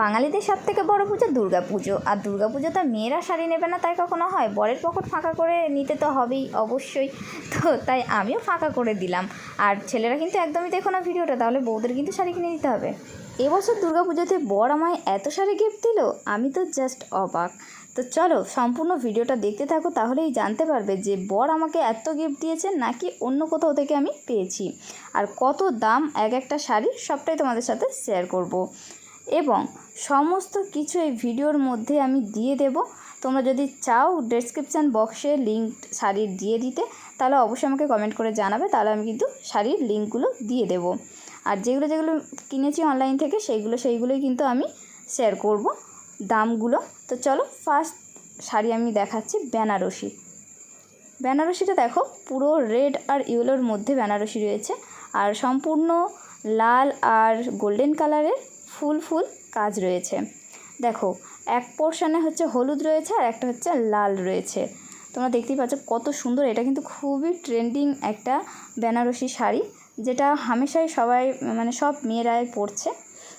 বাঙালিদের সব থেকে বড় পুজো দুর্গা পুজো আর দুর্গা পুজো পুজোতে মেয়েরা শাড়ি নেবে না, তাই কখনো হয়? বরের পকেট ফাঁকা করে নিতে তো হবেই, অবশ্যই। তো তাই আমিও ফাঁকা করে দিলাম। আর ছেলেরা কিন্তু একদমই দেখো না ভিডিওটা, তাহলে বউদের কিন্তু শাড়ি কিনে দিতে হবে। এবছর দুর্গা পুজোতে বর আমায় এত শাড়ি গিফট দিল, আমি তো জাস্ট অবাক। তো চলো, সম্পূর্ণ ভিডিওটা দেখতে থাকো, তাহলেই জানতে পারবে যে বর আমাকে এত গিফট দিয়েছে, নাকি অন্য কোথাও থেকে আমি পেয়েছি। আর কত দাম এক একটা শাড়ি সবটাই তোমাদের সাথে শেয়ার করব। এবং সমস্ত কিছু এই ভিডিওর মধ্যে আমি দিয়ে দেব। তোমরা যদি চাও ডেসক্রিপশান বক্সে লিঙ্ক শাড়ির দিয়ে দিতে, তাহলে অবশ্যই আমাকে কমেন্ট করে জানাবে, তাহলে আমি কিন্তু শাড়ির লিঙ্কগুলো দিয়ে দেবো। আর যেগুলো যেগুলো কিনেছি অনলাইন থেকে, সেইগুলো সেইগুলোই কিন্তু আমি শেয়ার করব দামগুলো। তো চলো ফার্স্ট শাড়ি আমি দেখাচ্ছি বেনারসি। বেনারসিটা দেখো, পুরো রেড আর ইয়েলোর মধ্যে বেনারসি রয়েছে। আর সম্পূর্ণ লাল আর গোল্ডেন কালারের ফুল ফুল কাজ রয়েছে। দেখো এক পোর্শনে হচ্ছে হলুদ রয়েছে আর একটা হচ্ছে লাল রয়েছে। তোমরা দেখতেই পাচ্ছ কত সুন্দর এটা কিন্তু খুবই ট্রেন্ডিং একটা বেনারসি শাড়ি যেটা হামেশাই সবাই মানে সব মেয়েরাই পরছে।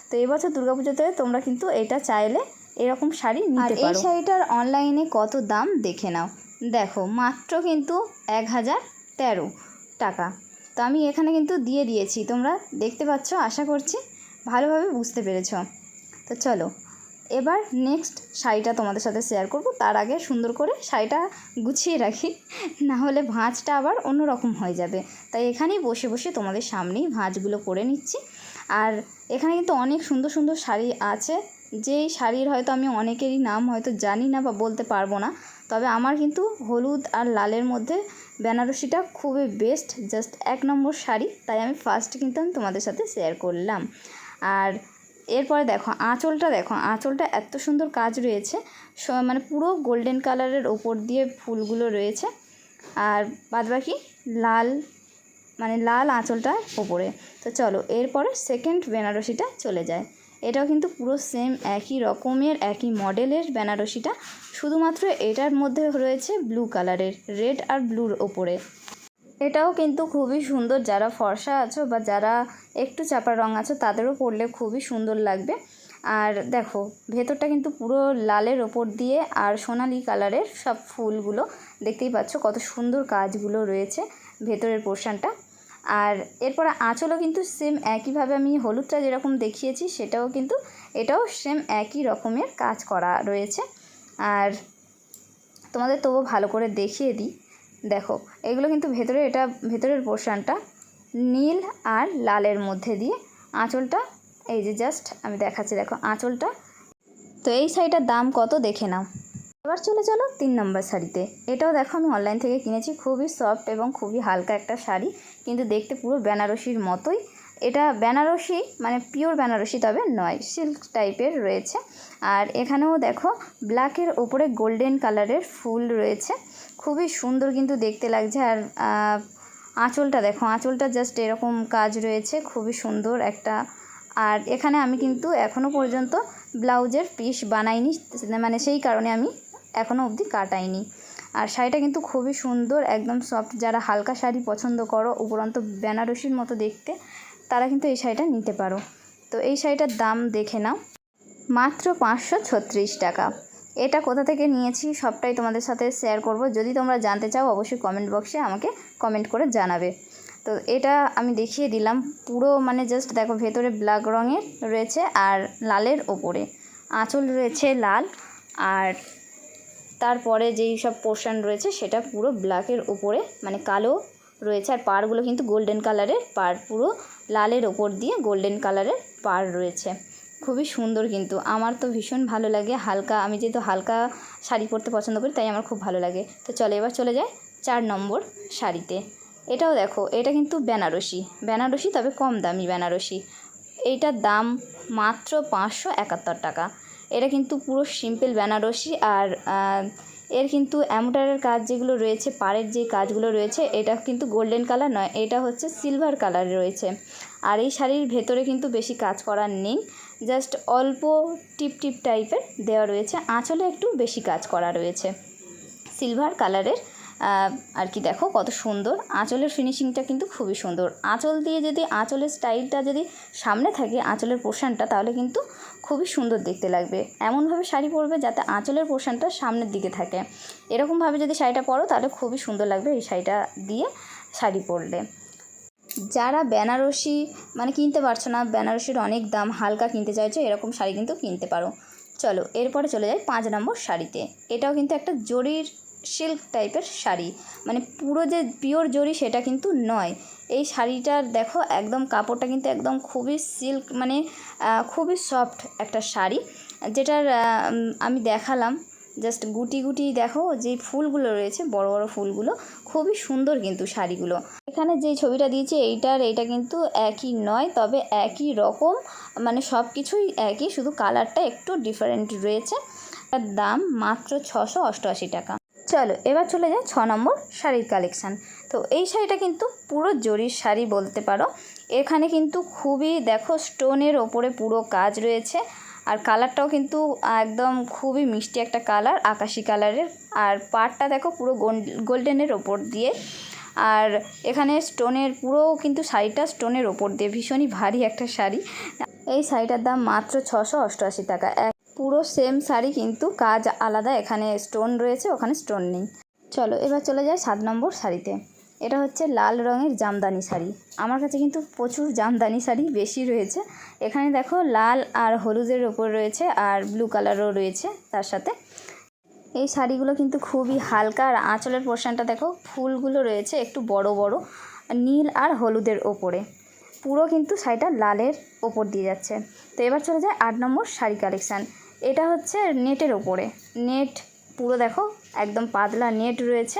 তো এবছর দুর্গাপুজোতে তোমরা কিন্তু এটা চাইলে এরকম শাড়ি নিতে পারো। এই শাড়িটার অনলাইনে কত দাম দেখে নাও। দেখো মাত্র কিন্তু এক হাজার তেরো টাকা। তো আমি এখানে কিন্তু দিয়ে দিয়েছি তোমরা দেখতে পাচ্ছ আশা করছি ভালোভাবে বুঝতে পেরেছ। তো চলো, এবার নেক্সট শাড়িটা তোমাদের সাথে শেয়ার করব। তার আগে সুন্দর করে শাড়িটা গুছিয়ে রাখি, না হলে ভাঁজটা আবার অন্যরকম হয়ে যাবে। তাই এখানেই বসে বসে তোমাদের সামনেই ভাঁজগুলো করে নিচ্ছি। আর এখানে কিন্তু অনেক সুন্দর সুন্দর শাড়ি আছে। যেই শাড়ির হয়তো আমি অনেকেরই নাম হয়তো জানি না বা বলতে পারব না। তবে আমার কিন্তু হলুদ আর লালের মধ্যে বেনারসিটা খুবই বেস্ট জাস্ট এক নম্বর শাড়ি। তাই আমি ফার্স্ট কিন্তু আমি তোমাদের সাথে শেয়ার করলাম। আর এরপরে দেখো, আঁচলটা দেখো, আঁচলটা এত সুন্দর কাজ রয়েছে। মানে পুরো গোল্ডেন কালারের ওপর দিয়ে ফুলগুলো রয়েছে। আর বাদবাকি লাল মানে লাল আঁচলটা ওপরে। তো চলো, এরপরে সেকেন্ড বেনারসিটা চলে যায়। এটাও কিন্তু পুরো সেম একই রকমের, একই মডেলের বেনারসিটা। শুধুমাত্র এটার মধ্যে রয়েছে ব্লু কালারের রেড আর ব্লুর ওপরে। এটাও কিন্তু খুবই সুন্দর। যারা ফর্সা আছো বা যারা একটু চাপা রঙ আছো, তাদেরও পরলে খুবই সুন্দর লাগবে। আর দেখো, ভেতরটা কিন্তু পুরো লালের ওপর দিয়ে আর সোনালি কালারের সব ফুলগুলো। দেখতেই পাচ্ছ কত সুন্দর কাজগুলো রয়েছে ভেতরের পোর্শনটা। আর এরপরে আঁচলও কিন্তু সেম একইভাবে আমি হলুদটা যেরকম দেখিয়েছি, সেটাও কিন্তু এটাও সেম একই রকমের কাজ করা রয়েছে। আর তোমাদের তবু ভালো করে দেখিয়ে দিই। দেখো, এগুলো কিন্তু ভেতরে এটা, ভেতরের পোর্শনটা নীল আর লালের মধ্যে দিয়ে আঁচলটা, এই যে জাস্ট আমি দেখাচ্ছি, দেখো আঁচলটা। তো এই শাড়িটার দাম কত দেখে নাও। এবার চলে চলো তিন নম্বর শাড়িতে। এটাও দেখো আমি অনলাইন থেকে কিনেছি, খুবই সফট এবং খুবই হালকা একটা শাড়ি, কিন্তু দেখতে পুরো বেনারসির মতোই। এটা বেনারসি মানে পিওর বেনারসি, তবে নয় সিল্ক টাইপের রয়েছে। আর এখানেও দেখো ব্ল্যাকের ওপরে গোল্ডেন কালারের ফুল রয়েছে। খুবই সুন্দর কিন্তু দেখতে লাগছে। আর আঁচলটা দেখো, আঁচলটা জাস্ট এরকম কাজ রয়েছে, খুবই সুন্দর একটা। আর এখানে আমি কিন্তু এখনও পর্যন্ত ব্লাউজের পিস বানাইনি মানে সেই কারণে আমি এখনও অবধি কাটাইনি। আর শাড়িটা কিন্তু খুবই সুন্দর, একদম সফট যারা হালকা শাড়ি পছন্দ করো, উপরন্ত বেনারসির মতো দেখতে, তারা কিন্তু এই শাড়িটা নিতে পারো। তো এই শাড়িটার দাম দেখে নাও, মাত্র পাঁচশো ছত্রিশ টাকা। এটা কোথা থেকে নিয়েছি সবটাই তোমাদের সাথে শেয়ার করব। যদি তোমরা জানতে চাও, অবশ্যই কমেন্ট বক্সে আমাকে কমেন্ট করে জানাবে। তো এটা আমি দেখিয়ে দিলাম। পুরো মানে জাস্ট দেখো, ভেতরে ব্ল্যাক রঙের রয়েছে আর লালের ওপরে। আঁচল রয়েছে লাল আর তারপরে যেই সব পোর্শন রয়েছে, সেটা পুরো ব্ল্যাকের উপরে মানে কালো রয়েছে। আর পাড়গুলো কিন্তু গোল্ডেন কালারের পাড় পুরো লালের ওপর দিয়ে গোল্ডেন কালারের পাড় রয়েছে। খুবই সুন্দর কিন্তু। আমার তো ভীষণ ভালো লাগে হালকা, আমি যেহেতু হালকা শাড়ি পরতে পছন্দ করি, তাই আমার খুব ভালো লাগে। তো চলে এবার চলে যায় চার নম্বর শাড়িতে। এটাও দেখো, এটা কিন্তু বেনারসি। বেনারসি তবে কম দামি বেনারসি। এইটার দাম মাত্র পাঁচশো একাত্তর টাকা। এটা কিন্তু পুরো সিম্পল বেনারসি আর এর কিন্তু অ্যামোটারের কাজ যেগুলো রয়েছে, পাড়ের যে কাজগুলো রয়েছে, এটা কিন্তু গোল্ডেন কালার নয়, এটা হচ্ছে সিলভার কালার রয়েছে। আর এই শাড়ির ভেতরে কিন্তু বেশি কাজ করার নেই, জাস্ট অল্প টিপ টিপ টাইপের দেওয়া রয়েছে, আঁচলে একটু বেশি কাজ করা রয়েছে। সিলভার কালারের আর কি দেখো কত সুন্দর। আঁচলের ফিনিশিংটা কিন্তু খুবই সুন্দর। আঁচল দিয়ে যদি আঁচলের স্টাইলটা যদি সামনে থাকে, আঁচলের পোর্শনটা তাহলে কিন্তু খুবই সুন্দর দেখতে লাগবে। এমনভাবে শাড়ি পরবে যাতে আঁচলের পোর্শনটা সামনের দিকে থাকে। এরকমভাবে যদি শাড়িটা পরো, তাহলে খুবই সুন্দর লাগবে এই শাড়িটা দিয়ে শাড়ি পরলে। যারা বেনারসি মানে কিনতে পারছ না, বেনারসির অনেক দাম, হালকা কিনতে চাইছো, এরকম শাড়ি কিন্তু কিনতে পারো। চলো, এরপরে চলে যাই পাঁচ নম্বর শাড়িতে। এটাও কিন্তু একটা জরির সিল্ক টাইপের শাড়ি। মানে পুরো যে পিওর জরি সেটা কিন্তু নয়। এই শাড়িটার দেখো একদম কাপড়টা কিন্তু একদম খুবই সিল্ক মানে খুবই সফট একটা শাড়ি। যেটার আমি দেখালাম। জাস্ট গুটি গুটি দেখো যে ফুলগুলো রয়েছে, বড় বড় ফুলগুলো, খুবই সুন্দর কিন্তু শাড়িগুলো। এখানে যে ছবিটা দিয়েছি, এইটার, এইটা কিন্তু একই নয়, তবে একই রকম মানে সব কিছুই একই, শুধু কালারটা একটু ডিফারেন্ট রয়েছে। তার দাম মাত্র ছশো অষ্টআশি টাকা। চলো, এবার চলে যাই ছ নম্বর শাড়ির কালেকশান তো এই শাড়িটা কিন্তু পুরো জরির শাড়ি বলতে পারো। এখানে কিন্তু খুবই দেখো স্টোনের ওপরে পুরো কাজ রয়েছে। আর কালারটাও কিন্তু একদম খুবই মিষ্টি একটা কালার আকাশি কালারের আর পাড়টা দেখো পুরো গোল্ডেনের ওপর দিয়ে। আর এখানে স্টোনের পুরো কিন্তু শাড়িটা স্টোনের ওপর দিয়ে। ভীষণই ভারী একটা শাড়ি। এই শাড়িটার দাম মাত্র ছশো অষ্টআশি টাকা। পুরো সেম শাড়ি, কিন্তু কাজ আলাদা। এখানে স্টোন রয়েছে, ওখানে স্টোন নেই। চলো, এবার চলে যাই সাত নম্বর শাড়িতে। এটা হচ্ছে লাল রঙের জামদানি শাড়ি। আমার কাছে কিন্তু প্রচুর জামদানি শাড়ি বেশি রয়েছে। এখানে দেখো লাল আর হলুদের ওপর রয়েছে, আর ব্লু কালারও রয়েছে তার সাথে। এই শাড়িগুলো কিন্তু খুবই হালকা, আর আঁচলের পোর্শনটা দেখো, ফুলগুলো রয়েছে একটু বড় বড়, নীল আর হলুদের ওপরে। পুরো কিন্তু শাড়িটা লালের ওপর দিয়ে যাচ্ছে। তো এবার চলে যায় আট নম্বর শাড়ি কালেকশান এটা হচ্ছে নেটের ওপরে। নেট পুরো দেখো একদম পাতলা নেট রয়েছে।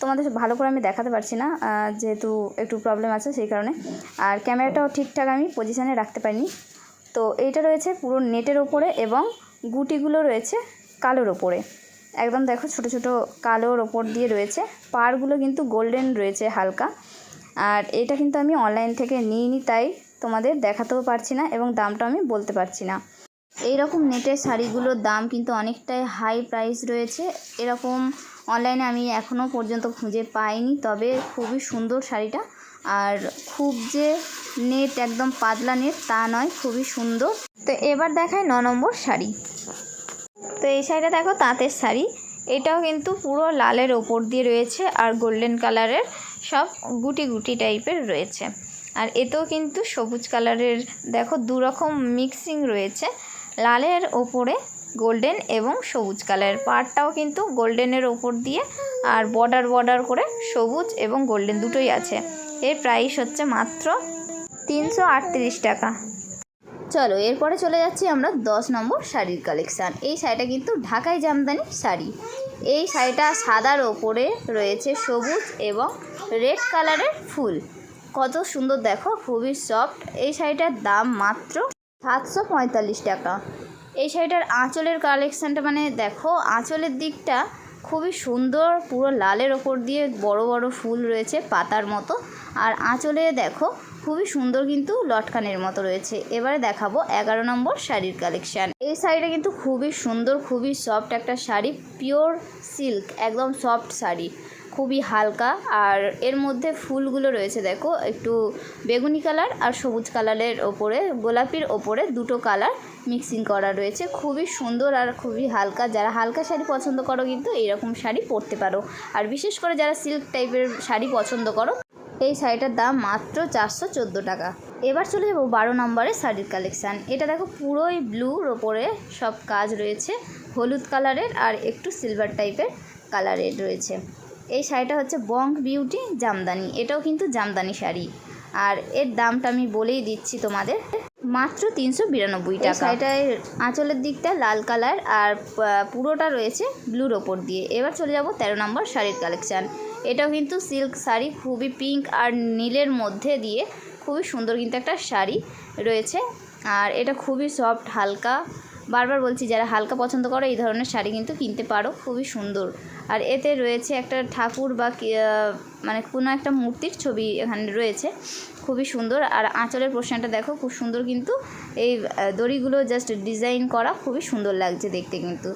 তোমাদের ভালো করে আমি দেখাতে পারছি না যেহেতু একটু প্রবলেম আছে সেই কারণে। আর ক্যামেরাটাও ঠিকঠাক আমি পজিশানে রাখতে পারিনি। তো এইটা রয়েছে পুরো নেটের ওপরে এবং গুটিগুলো রয়েছে কালোর ওপরে। একদম দেখো ছোট ছোট কালোর ওপর দিয়ে রয়েছে। পাড়গুলো কিন্তু গোল্ডেন রয়েছে হালকা। আর এটা কিন্তু আমি অনলাইন থেকে নিইনি, তাই তোমাদের দেখাতেও পারছি না এবং দামটা আমি বলতে পারছি না। এই রকম নেটের শাড়িগুলোর দাম কিন্তু অনেকটাই হাই প্রাইস রয়েছে। এরকম অনলাইনে আমি এখনও পর্যন্ত খুঁজে পাইনি, তবে খুবই সুন্দর শাড়িটা। আর খুব যে নেট একদম পাতলা নেট তা নয়, খুবই সুন্দর। তো এবার দেখায় ন নম্বর শাড়ি। তো এই শাড়িটা দেখো, তাঁতের শাড়ি। এটাও কিন্তু পুরো লালের ওপর দিয়ে রয়েছে আর গোল্ডেন কালারের সব গুটি গুটি টাইপের রয়েছে। আর এতেও কিন্তু সবুজ কালারের, দেখো দু রকম মিক্সিং রয়েছে। লালের ওপরে গোল্ডেন এবং সবুজ কালারের। পাড়টাও কিন্তু গোল্ডেনের ওপর দিয়ে আর বর্ডার বর্ডার করে সবুজ এবং গোল্ডেন দুটোই আছে। এর প্রাইস হচ্ছে মাত্র তিনশো আটত্রিশ টাকা। চলো, এরপরে চলে যাচ্ছি আমরা দশ নম্বর শাড়ির কালেকশান এই শাড়িটা কিন্তু ঢাকাই জামদানি শাড়ি। এই শাড়িটা সাদার ওপরে রয়েছে সবুজ এবং রেড কালারের ফুল। কত সুন্দর দেখো, খুবই সফট এই শাড়িটার দাম মাত্র সাতশো পঁয়তাল্লিশ টাকা। এই শাড়িটার আঁচলের কালেকশানটা মানে দেখো, আঁচলের দিকটা খুবই সুন্দর, পুরো লালের ওপর দিয়ে বড় বড় ফুল রয়েছে পাতার মতো। আর আঁচলে দেখো, খুবই সুন্দর কিন্তু লটকানের মতো রয়েছে। এবারে দেখাবো এগারো নম্বর শাড়ির কালেকশান এই শাড়িটা কিন্তু খুবই সুন্দর, খুবই সফট একটা শাড়ি পিওর সিল্ক একদম সফট শাড়ি। খুবই হালকা। আর এর মধ্যে ফুলগুলো রয়েছে, দেখো, একটু বেগুনি কালার আর সবুজ কালারের ওপরে, গোলাপির ওপরে দুটো কালার মিক্সিং করা রয়েছে। খুবই সুন্দর আর খুবই হালকা। যারা হালকা শাড়ি পছন্দ করো কিন্তু এইরকম শাড়ি পরতে পারো। আর বিশেষ করে যারা সিল্ক টাইপের শাড়ি পছন্দ করো, এই শাড়িটার দাম মাত্র চারশো চোদ্দ টাকা। এবার চলে যাব বারো নম্বরের শাড়ির কালেকশান। এটা দেখো পুরোই ব্লুর ওপরে সব কাজ রয়েছে। হলুদ কালারের আর একটু সিলভার টাইপের কালারের রয়েছে। এই শাড়িটা হচ্ছে বঙ্ক বিউটি জামদানি। এটাও কিন্তু জামদানি শাড়ি। আর এর দামটা আমি বলেই দিচ্ছি তোমাদের। মাত্র তিনশো বিরানব্বই টাকা। শাড়িটার আঁচলের দিকটা লাল কালার আর পুরোটা রয়েছে ব্লুর ওপর দিয়ে। এবার চলে যাব তেরো নম্বর শাড়ির কালেকশান। এটাও কিন্তু সিল্ক শাড়ি খুবই পিঙ্ক আর নীলের মধ্যে দিয়ে খুবই সুন্দর কিন্তু একটা শাড়ি রয়েছে। আর এটা খুবই সফট হালকা বারবার বলছি, যারা হালকা পছন্দ করো, এই ধরনের শাড়ি কিন্তু কিনতে পারো, খুবই সুন্দর। আর এতে রয়েছে একটা ঠাকুর বা মানে কোনো একটা মূর্তির ছবি এখানে রয়েছে, খুবই সুন্দর। আর আঁচলের পোর্শনটা দেখো, খুব সুন্দর কিন্তু এই দড়িগুলো জাস্ট ডিজাইন করা খুবই সুন্দর লাগছে দেখতে কিন্তু।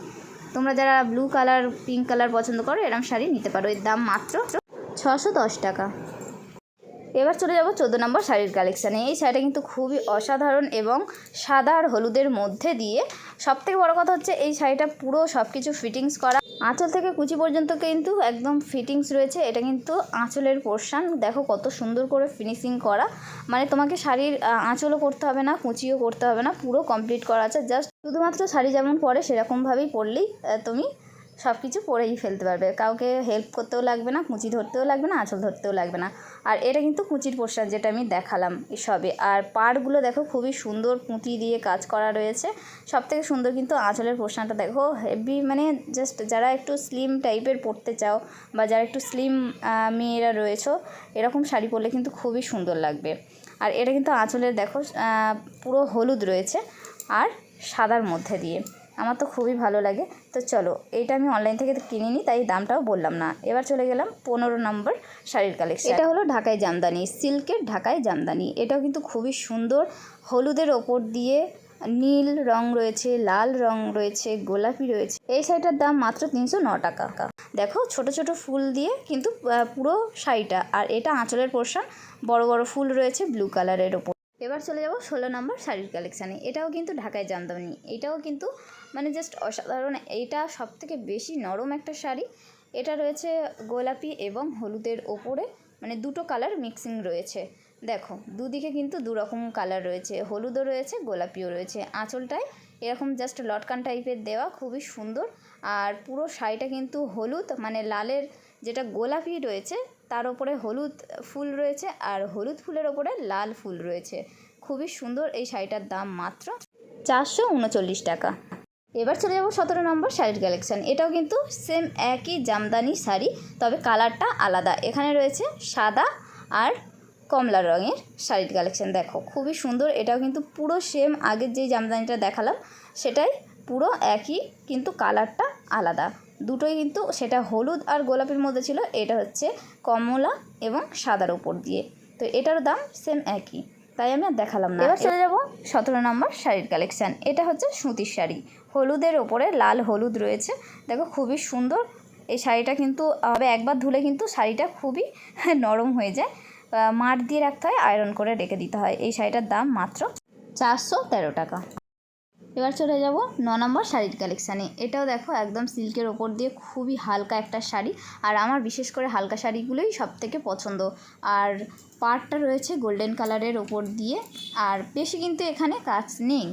তোমরা যারা ব্লু কালার পিঙ্ক কালার পছন্দ করো এরকম শাড়ি নিতে পারো। এর দাম মাত্র ছশো দশ টাকা। এবার চলে যাব চোদ্দ নম্বর শাড়ির কালেকশানে এই শাড়িটা কিন্তু খুবই অসাধারণ এবং সাদা আর হলুদের মধ্যে দিয়ে সবথেকে বড় কথা হচ্ছে এই শাড়িটা পুরো সব কিছু ফিটিংস করা। আঁচল থেকে কুচি পর্যন্ত কিন্তু একদম ফিটিংস রয়েছে। এটা কিন্তু আঁচলের পোর্শান দেখো কত সুন্দর করে ফিনিশিং করা। মানে তোমাকে শাড়ির আঁচলও করতে হবে না, কুচিও করতে হবে না। পুরো কমপ্লিট করা আছে। জাস্ট শুধুমাত্র শাড়ি যেমন পরে সেরকমভাবেই পরলেই তুমি সব কিছু পরেই ফেলতে পারবে। কাউকে হেল্প করতেও লাগবে না, কুচি ধরতেও লাগবে না, আঁচল ধরতেও লাগবে না। আর এটা কিন্তু কুচির পোশাক যেটা আমি দেখালাম সবে আর পাড়গুলো দেখো খুবই সুন্দর পুঁতি দিয়ে কাজ করা রয়েছে। সব থেকে সুন্দর কিন্তু আঁচলের পোশাকটা দেখো হেভি মানে জাস্ট যারা একটু স্লিম টাইপের পরতে চাও বা যারা একটু স্লিম মেয়েরা রয়েছো, এরকম শাড়ি পরলে কিন্তু খুবই সুন্দর লাগবে। আর এটা কিন্তু আঁচলের দেখো পুরো হলুদ রয়েছে, আর সাদার মধ্যে দিয়ে। আমার তো খুবই ভালো লাগে। তো চলো, এইটা আমি অনলাইন থেকে কিনিনি তাই দামটাও বললাম না। এবার চলে গেলাম পনেরো নম্বর শাড়ির কালেকশন এটা হলো ঢাকাই জামদানি, সিল্কের ঢাকাই জামদানি। এটাও কিন্তু খুবই সুন্দর। হলুদের ওপর দিয়ে নীল রং রয়েছে, লাল রং রয়েছে, গোলাপি রয়েছে। এই শাড়িটার দাম মাত্র তিনশো ন টাকা। দেখো, ছোট ছোট ফুল দিয়ে কিন্তু পুরো শাড়িটা। আর এটা আঁচলের পোর্শন, বড় বড় ফুল রয়েছে ব্লু কালারের ওপর। এবার চলে যাব ষোলো নম্বর শাড়ির কালেকশানে এটাও কিন্তু ঢাকায় জামদানি। এটাও কিন্তু মানে জাস্ট অসাধারণ। এইটা সব থেকে বেশি নরম একটা শাড়ি। এটা রয়েছে গোলাপি এবং হলুদের ওপরে। মানে দুটো কালার মিক্সিং রয়েছে। দেখো, দুদিকে কিন্তু দু রকম কালার রয়েছে। হলুদও রয়েছে, গোলাপিও রয়েছে। আঁচলটায় এরকম জাস্ট লটকান টাইপের দেওয়া, খুবই সুন্দর। আর পুরো শাড়িটা কিন্তু হলুদ মানে লালের যেটা গোলাপি রয়েছে, তার ওপরে হলুদ ফুল রয়েছে আর হলুদ ফুলের ওপরে লাল ফুল রয়েছে। খুবই সুন্দর এই শাড়িটার দাম মাত্র চারশো উনচল্লিশ টাকা। এবার চলে যাব সতেরো নম্বর শাড়ির কালেকশান এটাও কিন্তু সেম একই জামদানি শাড়ি, তবে কালারটা আলাদা। এখানে রয়েছে সাদা আর কমলা রঙের শাড়ির কালেকশান দেখো, খুবই সুন্দর। এটাও কিন্তু পুরো সেম আগের যেই জামদানিটা দেখালাম, সেটাই পুরো একই, কিন্তু কালারটা আলাদা। দুটোই কিন্তু সেটা হলুদ আর গোলাপের মধ্যে ছিল, এটা হচ্ছে কমলা এবং সাদার ওপর দিয়ে। তো এটার দাম সেম একই। তাই আমি আর দেখালাম না। এবার চলে যাব সতেরো নম্বর শাড়ির কালেকশান এটা হচ্ছে সুতির শাড়ি। হলুদের ওপরে লাল হলুদ রয়েছে। দেখো খুবই সুন্দর। এই শাড়িটা কিন্তু হবে একবার ধুলে কিন্তু শাড়িটা খুবই নরম হয়ে যায়। মাঠ মার দিয়ে রাখতে হয় আয়রন করে রেখে দিতে হয়। এই শাড়িটার দাম মাত্র চারশো তেরো টাকা। এবার চলে যাব ন নম্বর শাড়ির কালেকশানে এটাও দেখো একদম সিল্কের ওপর দিয়ে খুবই হালকা একটা শাড়ি। আর আমার বিশেষ করে হালকা শাড়িগুলোই সব থেকে পছন্দ। আর পাড়টা রয়েছে গোল্ডেন কালারের ওপর দিয়ে। আর বেশি কিন্তু এখানে কাজ নেই।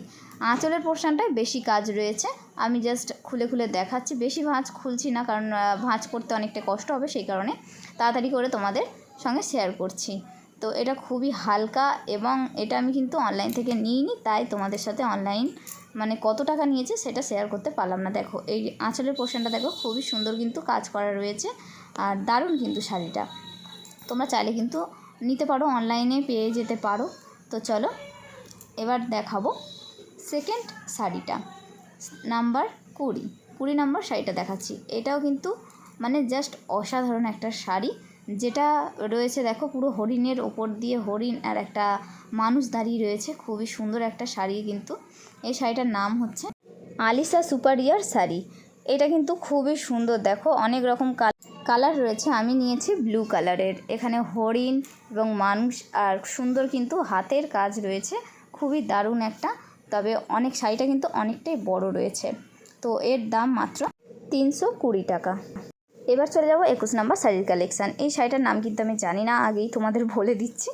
আঁচলের পোর্শনটায় বেশি কাজ রয়েছে। আমি জাস্ট খুলে খুলে দেখাচ্ছি। বেশি ভাঁজ খুলছি না, কারণ ভাঁজ করতে অনেকটা কষ্ট হবে সেই কারণে। তাড়াতাড়ি করে তোমাদের সঙ্গে শেয়ার করছি। তো এটা খুবই হালকা এবং এটা আমি কিন্তু অনলাইন থেকে নিইনি, তাই তোমাদের সাথে অনলাইন মানে কত টাকা নিয়েছে সেটা শেয়ার করতে পারলাম না। দেখো, এই আঁচলের পোর্শনটা দেখো, খুবই সুন্দর কিন্তু কাজ করা রয়েছে আর দারুণ কিন্তু শাড়িটা। তোমরা চাইলে কিন্তু নিতে পারো অনলাইনে পেয়ে যেতে পারো। তো চলো, এবার দেখাবো সেকেন্ড শাড়িটা। নাম্বার কুড়ি কুড়ি নাম্বার শাড়িটা দেখাচ্ছি। এটাও কিন্তু মানে জাস্ট অসাধারণ একটা শাড়ি। যেটা রয়েছে, দেখো পুরো হরিণের ওপর দিয়ে হরিণ আর একটা মানুষ দাঁড়িয়ে রয়েছে। খুবই সুন্দর একটা শাড়ি কিন্তু। এই শাড়িটার নাম হচ্ছে আলিসা সুপারিয়ার শাড়ি। এটা কিন্তু খুবই সুন্দর, দেখো অনেক রকম কালার রয়েছে। আমি নিয়েছি ব্লু কালারের। এখানে হরিণ এবং মানুষ আর সুন্দর কিন্তু হাতের কাজ রয়েছে। খুবই দারুণ একটা, তবে অনেক শাড়িটা কিন্তু অনেকটাই বড় রয়েছে। তো এর দাম মাত্র তিনশো কুড়ি টাকা। এবার চলে যাব একুশ নম্বর শাড়ির কালেকশান এই শাড়িটার নাম কিন্তু আমি জানি না, আগেই তোমাদের বলে দিচ্ছি।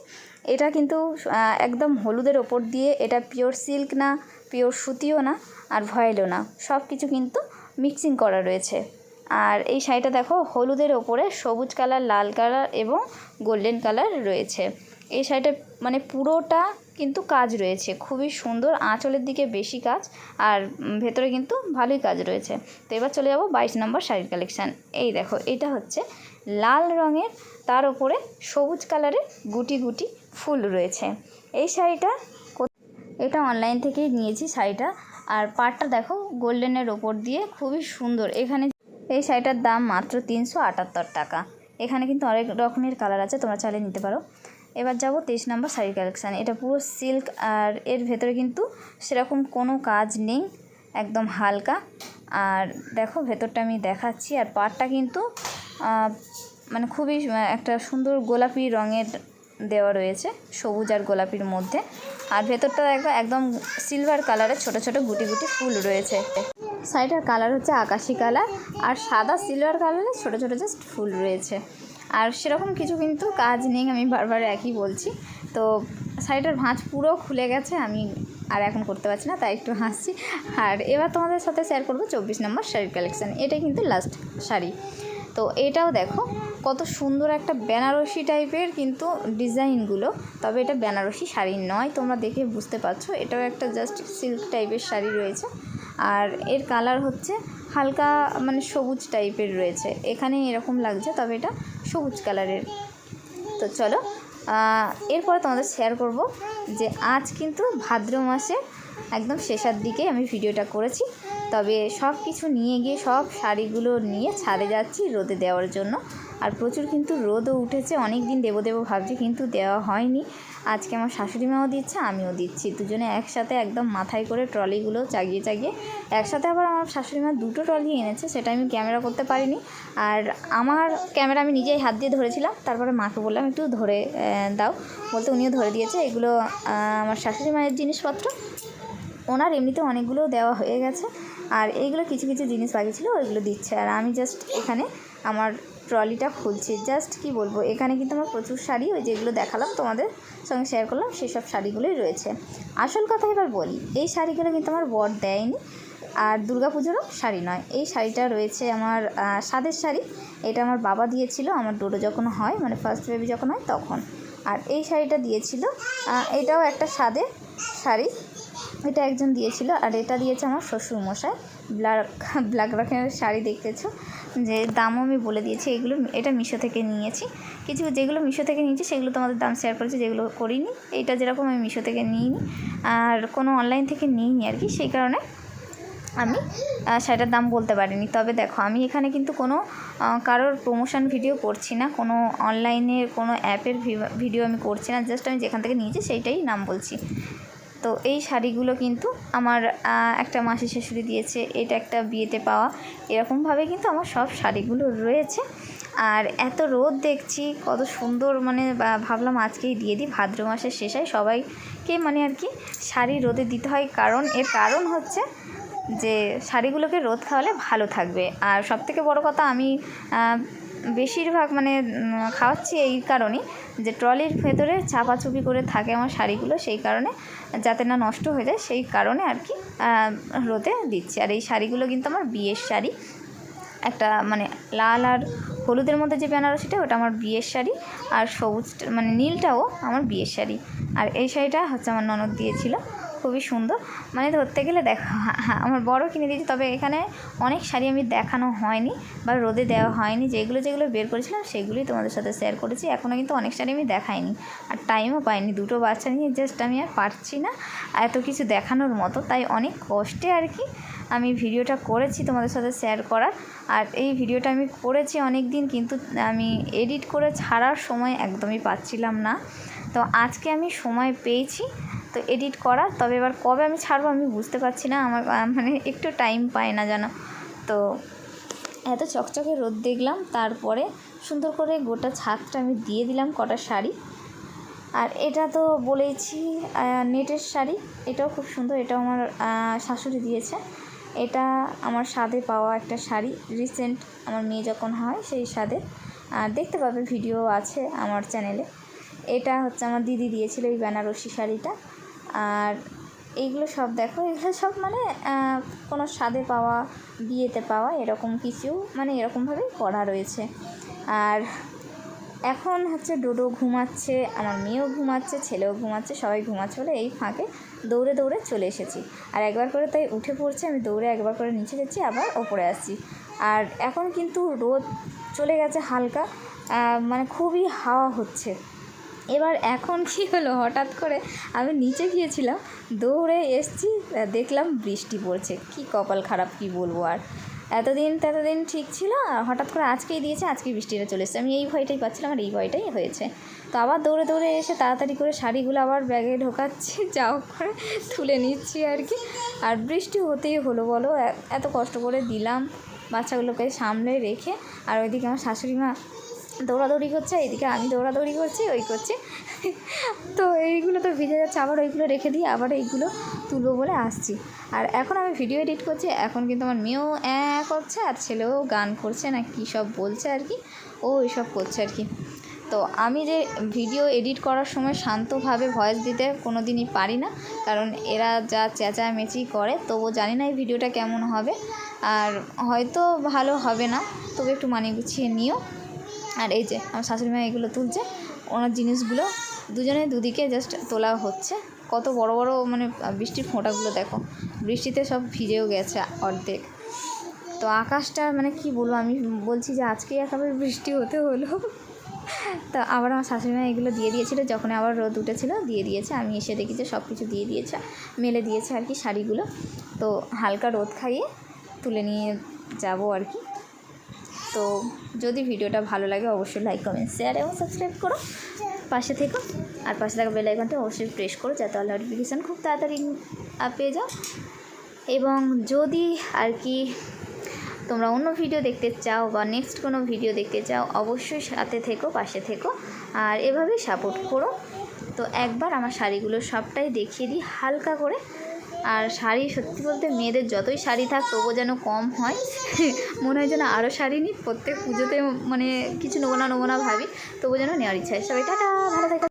এটা কিন্তু একদম হলুদের ওপর দিয়ে, এটা পিওর সিল্ক না পিওর সুতিও না, আর ভয়েলও না। সব কিছু কিন্তু মিক্সিং করা রয়েছে। আর এই শাড়িটা দেখো, হলুদের ওপরে সবুজ কালার লাল কালার এবং গোল্ডেন কালার রয়েছে। এই শাড়িটা মানে পুরোটা কিন্তু কাজ রয়েছে। খুবই সুন্দর, আঁচলের দিকে বেশি কাজ আর ভেতরে কিন্তু ভালোই কাজ রয়েছে। তো এবার চলে যাব বাইশ নম্বর শাড়ির কালেকশান এই দেখো, এটা হচ্ছে লাল রঙের, তার উপরে সবুজ কালারের গুটি গুটি ফুল রয়েছে। এই শাড়িটা এটা অনলাইন থেকেই নিয়েছি শাড়িটা। আর পাড়টা দেখো গোল্ডেনের ওপর দিয়ে খুবই সুন্দর। এখানে এই শাড়িটার দাম মাত্র তিনশো আটাত্তর টাকা। এখানে কিন্তু অনেক রকমের কালার আছে, তোমরা চাইলে নিতে পারো। এবার যাব তেইশ নম্বর শাড়ির কালেকশান এটা পুরো সিল্ক আর এর ভেতরে কিন্তু সেরকম কোনো কাজ নেই, একদম হালকা। আর দেখো ভেতরটা আমি দেখাচ্ছি, আর পাড়টা কিন্তু মানে খুবই একটা সুন্দর গোলাপি রঙের দেওয়া রয়েছে, সবুজ আর গোলাপির মধ্যে। আর ভেতরটা দেখো একদম সিলভার কালারের ছোট ছোট গুটি গুটি ফুল রয়েছে। শাড়িটার কালার হচ্ছে আকাশি কালার আর সাদা সিলভার কালারের ছোট ছোট জাস্ট ফুল রয়েছে। আর সেরকম কিছু কিন্তু কাজ নেই, আমি বারবার একই বলছি। তো শাড়িটার ভাঁজ পুরো খুলে গেছে, আমি আর এখন করতে পারছি না, তাই একটু হাসছি। আর এবার তোমাদের সাথে শেয়ার করব চব্বিশ নম্বর শাড়ির কালেকশান এটাই কিন্তু লাস্ট শাড়ি। তো এটাও দেখো, কত সুন্দর একটা বেনারসি টাইপের কিন্তু ডিজাইনগুলো, তবে এটা বেনারসি শাড়ি নয়, তোমরা দেখে বুঝতে পারছ, এটাও একটা জাস্ট সিল্ক টাইপের শাড়ি রয়েছে। আর এর কালার হচ্ছে হালকা মানে সবুজ টাইপের রয়েছে এখানে এরকম লাগছে, তবে এটা সবুজ কালারের। তো চলো এরপর তোমাদের শেয়ার করব যে আজ কিন্তু ভাদ্র মাসে একদম শেষের দিকে আমি ভিডিওটা করেছি। তবে সব কিছু নিয়ে গিয়ে, সব শাড়িগুলো নিয়ে ছাদে যাচ্ছি রোদে দেওয়ার জন্য। আর প্রচুর কিন্তু রোদও উঠেছে। অনেক দিন দেবো দেবো ভাবছি কিন্তু দেওয়া হয়নি। আজকে আমার শাশুড়ি মাও দিচ্ছে, আমিও দিচ্ছি। দুজনে একসাথে একদম মাথায় করে ট্রলিগুলো চাগিয়ে চাগিয়ে, একসাথে আবার আমার শাশুড়ি মা দুটো ট্রলি এনেছে, সেটা আমি ক্যামেরা করতে পারিনি। আর আমার ক্যামেরা আমি নিজেই হাত দিয়ে ধরেছিলাম, তারপরে মাকে বললাম, একটু ধরে দাও। বলতে উনিও ধরে দিয়েছে। এগুলো আমার শাশুড়ি মায়ের জিনিসপত্র। ওনার এমনিতে অনেকগুলো দেওয়া হয়ে গেছে। আর এইগুলো কিছু কিছু জিনিস বাকি ছিল, ওইগুলো দিচ্ছে। আর আমি জাস্ট এখানে আমার ট্রলিটা খুলছি। জাস্ট কি বলব, এখানে কিন্তু আমার প্রচুর শাড়ি, ওই যেগুলো দেখালাম তোমাদের সঙ্গে শেয়ার করলাম সেসব শাড়িগুলোই রয়েছে। আসল কথা এবার বলি, এই শাড়িগুলো কিন্তু আমার বর দেয়নি, আর দুর্গা পুজোরও শাড়ি নয়। এই শাড়িটা রয়েছে আমার সাদের শাড়ি, এটা আমার বাবা দিয়েছিল, আমার ডোডো যখন হয় মানে ফার্স্ট বেবি যখন হয় তখন। আর এই শাড়িটা দিয়েছিল এটাও একটা স্বাদের শাড়ি। এটা একজন দিয়েছিল আর এটা দিয়েছে আমার শ্বশুর মশাই ব্ল্যাক ব্ল্যাক রকমের শাড়ি দেখতেছো? যে দামও আমি বলে দিয়েছি, এগুলো এটা মিশো থেকে নিয়েছি। কিছু যেগুলো মিশো থেকে নিয়েছি, সেগুলো তোমাদের দাম শেয়ার করেছি, যেগুলো করিনি এইটা যেরকম আমি মিশো থেকে নিইনি। আর কোনো অনলাইন থেকে নিইনি আর কি, সেই কারণে আমি শাড়িটার দাম বলতে পারিনি। তবে দেখো, আমি এখানে কিন্তু কোনো কারোর প্রমোশন ভিডিও করছি না, কোনো অনলাইনের কোনো অ্যাপের ভিডিও আমি করছি না জাস্ট আমি যেখান থেকে নিয়েছি, সেইটাই নাম বলছি। তো এই শাড়িগুলো কিন্তু আমার একটা মাসি শাশুড়ি দিয়েছে। এটা একটা বিয়েতে পাওয়া। এরকমভাবে কিন্তু আমার সব শাড়িগুলো রয়েছে। আর এত রোদ দেখছি, কত সুন্দর মানে ভাবলাম আজকেই দিয়ে দিই। ভাদ্র মাসের শেষে সবাইকে মানে আর কি শাড়ি রোদে দিতে হয়। কারণ, এর কারণ হচ্ছে যে শাড়িগুলোকে রোদ খাওয়ালে ভালো থাকবে। আর সবথেকে বড় কথা আমি বেশিরভাগ মানে খাওয়াচ্ছি এই কারণেই যে ট্রলির ভেতরে চাপাচুপি করে থাকে আমার শাড়িগুলো, সেই কারণে যাতে না নষ্ট হয়ে যায়, সেই কারণে আর কি রোদে দিচ্ছি। আর এই শাড়িগুলো কিন্তু আমার বিয়ের শাড়ি। একটা মানে লাল আর হলুদের মধ্যে যে বেনারসিটা ওটা আমার বিয়ের শাড়ি। আর সবুজ মানে নীলটাও আমার বিয়ের শাড়ি। আর এই শাড়িটা হচ্ছে আমার ননদ দিয়েছিল। খুবই সুন্দর। মানে ধরতে গেলে দেখা হ্যাঁ আমার বড় কিনে দিয়েছি, তবে এখানে অনেক শাড়ি আমি দেখানো হয়নি বা রোদে দেওয়া হয়নি। যেগুলো যেগুলো বের করেছিলাম, সেগুলোই তোমাদের সাথে শেয়ার করেছি। এখনও কিন্তু অনেক শাড়ি আমি দেখাইনি। আর টাইমও পাইনি, দুটো বাচ্চা নিয়ে জাস্ট আমি আর পারছি না এত কিছু দেখানোর মতো। তাই অনেক কষ্টে আর কি আমি ভিডিওটা করেছি তোমাদের সাথে শেয়ার করার। আর এই ভিডিওটা আমি করেছি অনেক দিন কিন্তু আমি এডিট করে ছাড়ার সময় একদমই পাচ্ছিলাম না। তো আজকে আমি সময় পেয়েছি, তো এডিট করা তবে এবার কবে আমি ছাড়বো আমি বুঝতে পারছি না। আমার মানে একটু টাইম পায় না যেন। তো এত চকচকে রোদ দেখলাম, তারপরে সুন্দর করে গোটা ছাদটা আমি দিয়ে দিলাম কটা শাড়ি। আর এটা তো বলেইছি নেটের শাড়ি। এটাও খুব সুন্দর, এটাও আমার শাশুড়ি দিয়েছে। এটা আমার স্বাদে পাওয়া একটা শাড়ি। রিসেন্ট আমার মেয়ে যখন হয়, সেই স্বাদে। আর দেখতে পাবে, ভিডিও আছে আমার চ্যানেলে। এটা হচ্ছে আমার দিদি দিয়েছিল এই বেনারসি শাড়িটা। আর এইগুলো সব দেখো, এগুলো সব মানে কোনো স্বাদে পাওয়া, বিয়েতে পাওয়া এরকম কিছু মানে এরকমভাবেই করা রয়েছে। আর এখন হচ্ছে ডোডো ঘুমাচ্ছে, আমার মেয়েও ঘুমাচ্ছে, ছেলেও ঘুমাচ্ছে, সবাই ঘুমাচ্ছে বলে এই ফাঁকে দৌড়ে দৌড়ে চলে এসেছি। আর একবার করে তাই উঠে পড়ছে, আমি দৌড়ে একবার করে নিচে যাচ্ছি, আবার ওপরে আসছি। আর এখন কিন্তু রোদ চলে গেছে হালকা মানে খুবই হাওয়া হচ্ছে। এবার এখন কি হলো? হঠাৎ করে আমি নিচে গিয়েছিলাম, দৌড়ে এসছি, দেখলাম বৃষ্টি পড়ছে। কি কপাল খারাপ, কি বলব আর? এতদিন ততদিন ঠিক ছিল হঠাৎ করে আজকেই দিয়েছে আজকে বৃষ্টিটা চলে এসেছে। আমি এই ভয়টাই পাচ্ছিলাম, আর এই ভয়টাই হয়েছে। তো আবার দৌড়ে দৌড়ে এসে তাড়াতাড়ি করে শাড়িগুলো আবার ব্যাগে ঢোকাচ্ছি যাও করে তুলে নিচ্ছি আর কি। আর বৃষ্টি হতেই হলো, বলো। এত কষ্ট করে দিলাম বাচ্চাগুলোকে সামনে রেখে। আর ওইদিকে আমার শাশুড়ি মা দৌড়াদৌড়ি করছে, এইদিকে আমি দৌড়াদৌড়ি করছি, ওই করছি। তো এইগুলো তো ভিজে যাচ্ছে, আবার ওইগুলো রেখে দিয়ে আবার এইগুলো তুলবো বলে আসছি। আর এখন আমি ভিডিও এডিট করছি, এখন কিন্তু আমার মেয়েও অ্যাঁ করছে, আর ছেলেও গান করছে, না কী সব বলছে আর কি। ও এইসব করছে আর কি। তো আমি যে ভিডিও এডিট করার সময় শান্তভাবে ভয়েস দিতে কোনো দিনই পারি না, কারণ এরা যা চেঁচামেচি করে তবু জানি না এই ভিডিওটা কেমন হবে। আর হয়তো ভালো হবে না, তবে একটু মানিয়ে গুছিয়ে নিও। আর এই যে, আমার শাশুড়ি মা এগুলো তুলছে, ওনার জিনিসগুলো দুজনে দুদিকে জাস্ট তোলা হচ্ছে। কত বড় বড় মানে বৃষ্টির ফোঁটাগুলো দেখো, বৃষ্টিতে সব ভিজেও গেছে অর্ধেক। তো আকাশটা মানে কি বলব, আমি বলছি যে আজকেই একেবারে বৃষ্টি হতে হলো। তো আবার আমার শাশুড়ি মা এগুলো দিয়ে দিয়েছিলো যখন আবার রোদ উঠেছিলো দিয়ে দিয়েছে। আমি এসে দেখি যে সব কিছু দিয়ে দিয়েছে, মেলে দিয়েছে আর কি শাড়িগুলো। তো হালকা রোদ খাইয়ে তুলে নিয়ে যাব আর কি। তো যদি ভিডিওটা ভালো লাগে অবশ্যই লাইক কমেন্ট শেয়ার এবং সাবস্ক্রাইব করো। পাশে থেকো। আর পাশে থাকা বেল আইকনটা অবশ্যই প্রেস করো, যাতে অল নোটিফিকেশান খুব তাড়াতাড়ি পেয়ে যাও। এবং যদি আর কি তোমরা অন্য ভিডিও দেখতে চাও বা নেক্সট কোনো ভিডিও দেখতে চাও, অবশ্যই সাথে থেকো, পাশে থেকো, আর এভাবেই সাপোর্ট করো। তো একবার আমার শাড়িগুলো সবটাই দেখিয়ে দিই হালকা করে। আর শাড়ি সত্যি বলতে মেয়েদের যতই শাড়ি থাক তবুও যেন কম হয়। মনে হয় যেন আরও শাড়ি নিই, প্রত্যেক পুজোতে মানে কিছু নেব না ভাবি তবু যেন নেওয়ার ইচ্ছা হয়। সবাই টাটা, ভালো থাকে।